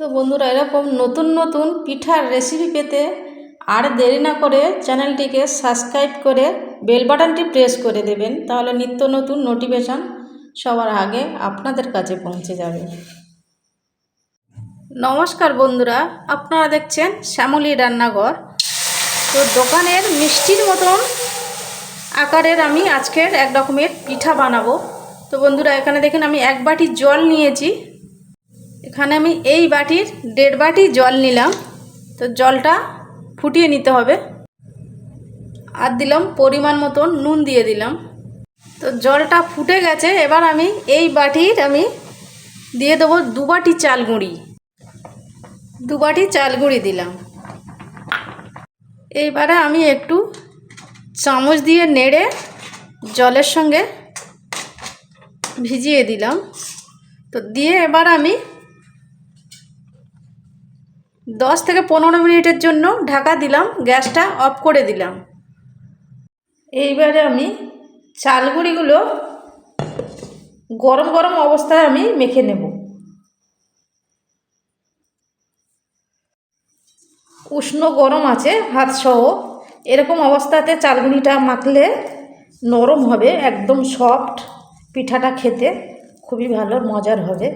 তো বন্ধুরা, এরকম নতুন নতুন পিঠার রেসিপি পেতে আর দেরি না করে চ্যানেলটিকে সাবস্ক্রাইব করে বেল বাটনটি প্রেস করে দেবেন, তাহলে নিত্য নতুন নোটিফিকেশান সবার আগে আপনাদের কাছে পৌঁছে যাবে। নমস্কার বন্ধুরা, আপনারা দেখছেন শ্যামলী রান্নাঘর। তো দোকানের মিষ্টির মতন আকারের আমি আজকের এক রকমের পিঠা বানাবো। তো বন্ধুরা, এখানে দেখেন আমি এক বাটি জল নিয়েছি। এখানে আমি এই বাটির দেড় বাটি জল নিলাম। তো জলটা ফুটিয়ে নিতে হবে। আর দিলাম পরিমাণ মতন নুন দিয়ে দিলাম। তো জলটা ফুটে গেছে, এবার আমি এই বাটির আমি দিয়ে দেবো দু বাটি চাল গুঁড়ি। দু বাটি চাল গুঁড়ি দিলাম। এইবারে আমি একটু চামচ দিয়ে নেড়ে জলের সঙ্গে ভিজিয়ে দিলাম। তো দিয়ে এবার আমি দশ থেকে পনেরো মিনিটের জন্য ঢাকা দিলাম, গ্যাসটা অফ করে দিলাম। এইবারে আমি চালগুড়িগুলো গরম গরম অবস্থায় আমি মেখে নেব। উষ্ণ গরম আছে, হাত সহ। এরকম অবস্থাতে চালগুড়িটা মাখলে নরম হবে, একদম সফট। পিঠাটা খেতে খুবই ভালো, মজার হবে।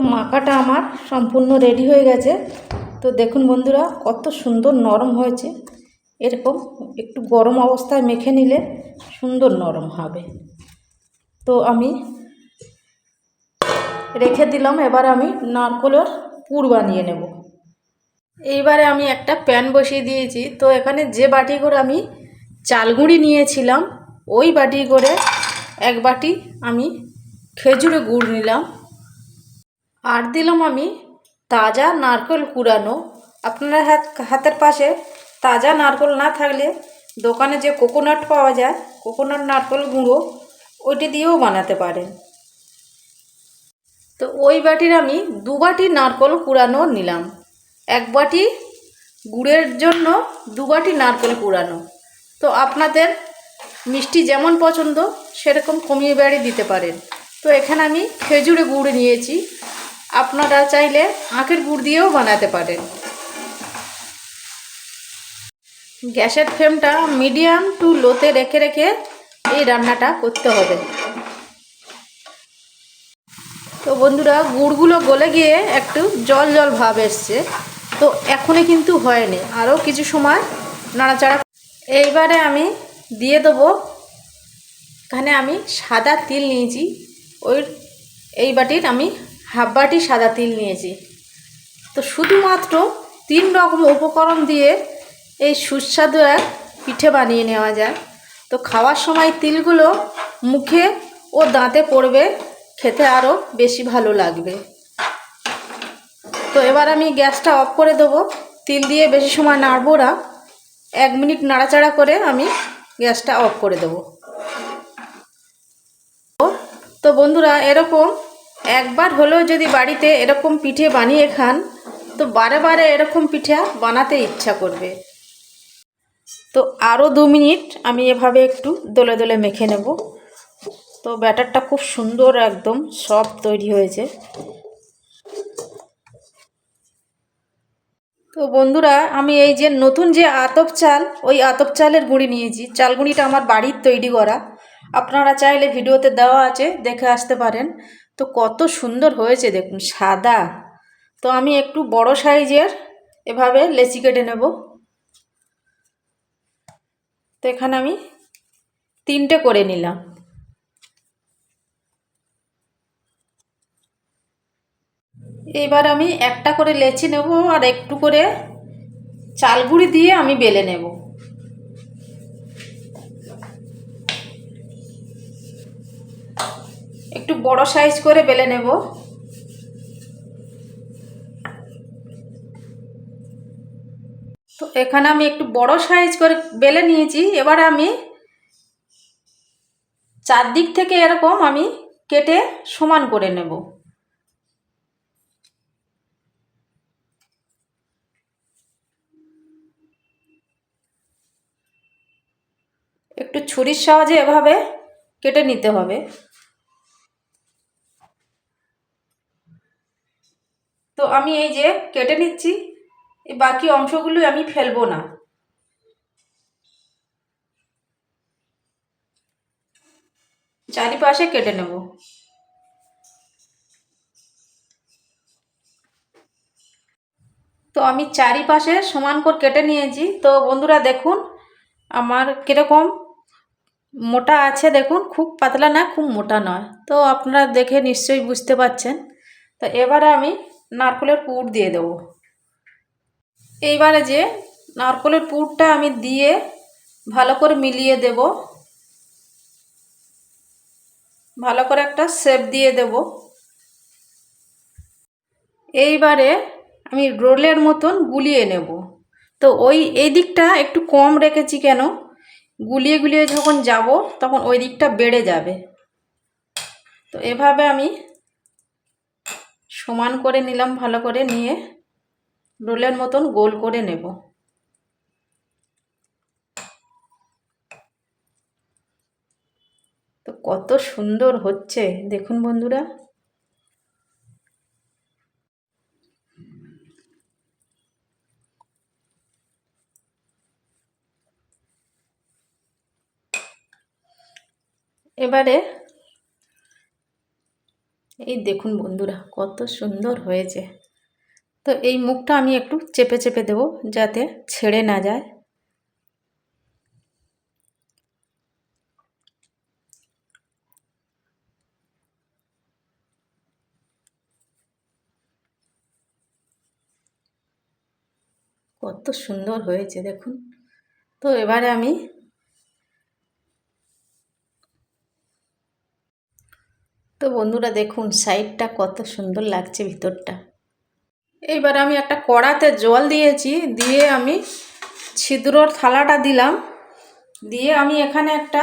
মাখাটা আমার সম্পূর্ণ রেডি হয়ে গেছে। তো দেখুন বন্ধুরা, কত সুন্দর নরম হয়েছে। এরকম একটু গরম অবস্থায় মেখে নিলে সুন্দর নরম হবে। তো আমি রেখে দিলাম, এবার আমি নারকলের পুর বানিয়ে নেব। এইবারে আমি একটা প্যান বসিয়ে দিয়েছি। তো এখানে যে বাটি করে আমি চালগুঁড়ি নিয়েছিলাম, ওই বাটি করে এক বাটি আমি খেজুরে গুড় নিলাম। আর দিলাম আমি তাজা নারকেল কুড়ানো। আপনার হাত, হাতের পাশে তাজা নারকেল না থাকলে দোকানে যে কোকোনাট পাওয়া যায় কোকোনাট নারকেল গুঁড়ো, ওইটি দিয়েও বানাতে পারেন। তো ওই বাটির আমি দু বাটি নারকেল কুড়ানো নিলাম। এক বাটি গুড়ের জন্য দু বাটি নারকেল কুড়ানো। তো আপনাদের মিষ্টি যেমন পছন্দ, সেরকম কমিয়ে বাড়ি দিতে পারেন। তো এখানে আমি খেজুরে গুড় নিয়েছি। আপনারা চাইলে আখের গুড় দিয়েও বানাতে পারেন। গ্যাসের ফ্লেমটা মিডিয়াম টু লোতে রেখে রেখে এই রান্নাটা করতে হবে। তো বন্ধুরা, গুড়গুলো গলে গিয়ে একটু জল জল ভাব এসছে। তো এখনই কিন্তু হয়নি। আরও কিছু সময় নাড়াচাড়া এইবারে আমি দিয়ে দেবো। এখানে আমি সাদা তিল নিয়েছি। ওই এই বাটির আমি হাফ সাদা তিল নিয়েছি। তো শুধুমাত্র তিন রকম উপকরণ দিয়ে এই সুস্বাদু এক পিঠে বানিয়ে নেওয়া যায়। তো খাওয়ার সময় তিলগুলো মুখে ও দাঁতে পড়বে, খেতে আরও বেশি ভালো লাগবে। তো এবার আমি গ্যাসটা অফ করে দেবো। তিল দিয়ে বেশি সময় নাড়বো না। এক মিনিট নাড়াচাড়া করে আমি গ্যাসটা অফ করে দেবো। তো বন্ধুরা, এরকম একবার হলেও যদি বাড়িতে এরকম পিঠে বানিয়ে খান, তো বারে বারে এরকম পিঠা বানাতে ইচ্ছা করবে। তো আরও দু মিনিট আমি এভাবে একটু দোলে দোলে মেখে নেব। তো ব্যাটারটা খুব সুন্দর একদম সফট তৈরি হয়েছে। তো বন্ধুরা, আমি এই যে নতুন যে আতপ চাল, ওই আতপ চালের গুঁড়ি নিয়েছি। চাল গুঁড়িটা আমার বাড়ির তৈরি করা। আপনারা চাইলে ভিডিওতে দেওয়া আছে, দেখে আসতে পারেন। তো কত সুন্দর হয়েছে দেখুন, সাদা। তো আমি একটু বড় সাইজের এভাবে লেচি কেটে নেব। তো এখানে আমি তিনটে করে নিলাম। এবার আমি একটা করে লেচি নেব আর একটু করে চালগুড়ি দিয়ে আমি বেলে নেব। একটু বড় সাইজ করে বেলে নেব। তো এখানে আমি একটু বড় সাইজ করে বেলে নিয়েছি। এবার আমি চারদিক থেকে এরকম আমি কেটে সমান করে নেব। একটু ছুরির সাহায্যে এভাবে কেটে নিতে হবে। তো আমি এই যে কেটে নিচ্ছি, এই বাকি অংশগুলো আমি ফেলব না। চারিপাশে কেটে নেব। তো আমি চারিপাশে সমান করে কেটে নিয়েছি। তো বন্ধুরা দেখুন, আমার কীরকম মোটা আছে দেখুন, খুব পাতলা না, খুব মোটা নয়। তো আপনারা দেখে নিশ্চয়ই বুঝতে পারছেন। তো এবারে আমি নারকলের পুর দিয়ে দেবো। এইবারে যে নারকলের পুরটা আমি দিয়ে ভালো করে মিলিয়ে দেব। ভালো করে একটা শেপ দিয়ে দেব। এইবারে আমি রোলের মতন গুলিয়ে নেব। তো ওই এই দিকটা একটু কম রেখেছি কেন? গুলিয়ে গুলিয়ে যখন যাব তখন ওই দিকটা বেড়ে যাবে। তো এভাবে আমি সমান করে নিলাম, ভালো করে নিয়ে রোলের মতন গোল করে নেব। তো কত সুন্দর হচ্ছে, দেখুন বন্ধুরা। এবারে এই দেখুন বন্ধুরা, কত সুন্দর হয়েছে। তো এই মুখটা আমি একটু চেপে চেপে দেব যাতে ছেড়ে না যায়। কত সুন্দর হয়েছে দেখুন। তো এবারে আমি তো বন্ধুরা দেখুন সাইডটা কত সুন্দর লাগছে ভিতরটা। এইবার আমি একটা কড়াতে জল দিয়েছি, দিয়ে আমি ছিদ্রর থালাটা দিলাম। দিয়ে আমি এখানে একটা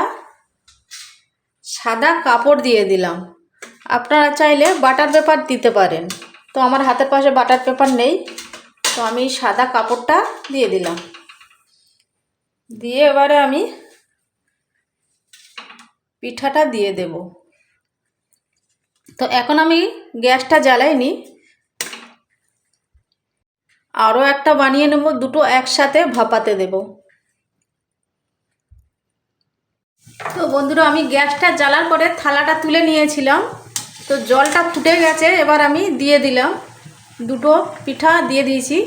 সাদা কাপড় দিয়ে দিলাম। আপনারা চাইলে বাটার পেপার দিতে পারেন। তো আমার হাতের পাশে বাটার পেপার নেই, তো আমি সাদা কাপড়টা দিয়ে দিলাম। দিয়ে এবারে আমি পিঠাটা দিয়ে দেব। তো এখন আমি গ্যাসটা জ্বালাইনি আরও একটা বানিয়ে নেব, দুটো একসাথে ভাপাতে দেব। তো বন্ধুরা, আমি গ্যাসটা জ্বালার পরে থালাটা তুলে নিয়েছিলাম। তো জলটা ফুটে গেছে, এবার আমি দিয়ে দিলাম। দুটো পিঠা দিয়ে দিয়েছি।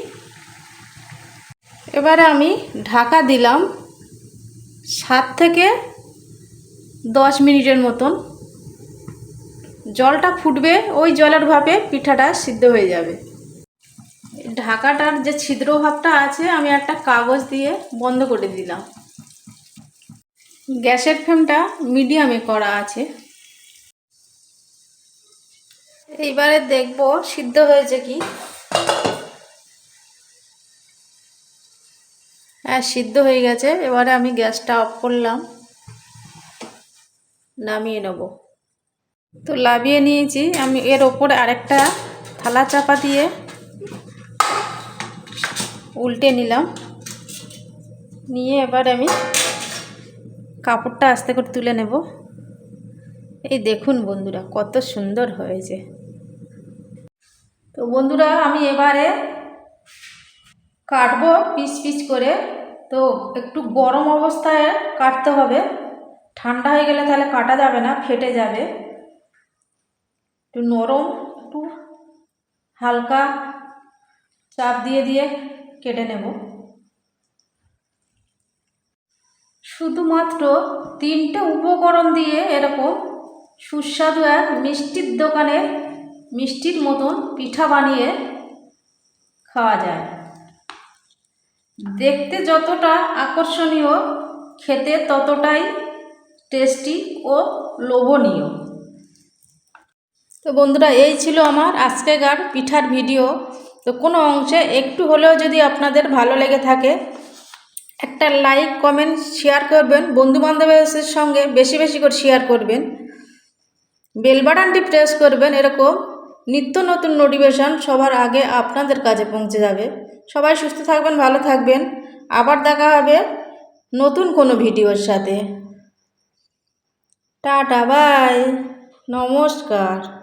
এবারে আমি ঢাকা দিলাম সাত থেকে দশ মিনিটের মতন। জলটা ফুটবে, ওই জলের ভাবে পিঠাটা সিদ্ধ হয়ে যাবে। ঢাকাটার যে ছিদ্র ভাবটা আছে, আমি একটা কাগজ দিয়ে বন্ধ করে দিলাম। গ্যাসের ফ্লেমটা মিডিয়ামে করা আছে। এইবারে দেখব সিদ্ধ হয়েছে কি। হ্যাঁ সিদ্ধ হয়ে গেছে। এবারে আমি গ্যাসটা অফ করলাম। নামিয়ে নেব। তো লাভিয়ে নিয়েছি। আমি এর ওপরে আরেকটা থালা চাপা দিয়ে উল্টে নিলাম। নিয়ে এবার আমি কাপড়টা আস্তে করে তুলে নেব। এই দেখুন বন্ধুরা, কত সুন্দর হয়েছে। তো বন্ধুরা, আমি এবারে কাটবো পিস পিস করে। তো একটু গরম অবস্থায় কাটতে হবে। ঠান্ডা হয়ে গেলে তাহলে কাটা যাবে না, ফেটে যাবে। একটু নরম, একটু হালকা চাপ দিয়ে দিয়ে কেটে নেব। শুধুমাত্র তিনটে উপকরণ দিয়ে এরকম সুস্বাদু এক মিষ্টির দোকানের মিষ্টির মতন পিঠা বানিয়ে খাওয়া যায়। দেখতে যতটা আকর্ষণীয়, খেতে ততটাই টেস্টি ও লোভনীয়। তো বন্ধুরা, এই ছিল আমার আজকেকার পিঠার ভিডিও। তো কোনো অংশে একটু হলেও যদি আপনাদের ভালো লেগে থাকে, একটা লাইক, কমেন্ট, শেয়ার করবেন বন্ধুবান্ধবের সঙ্গে বেশি বেশি করে শেয়ার করবেন। বেল বাটনটি প্রেস করবেন, এরকম নিত্য নতুন নোটিফিকেশান সবার আগে আপনাদের কাছে পৌঁছে যাবে। সবাই সুস্থ থাকবেন, ভালো থাকবেন। আবার দেখা হবে নতুন কোনো ভিডিওর সাথে। Tata, bye. নমস্কার।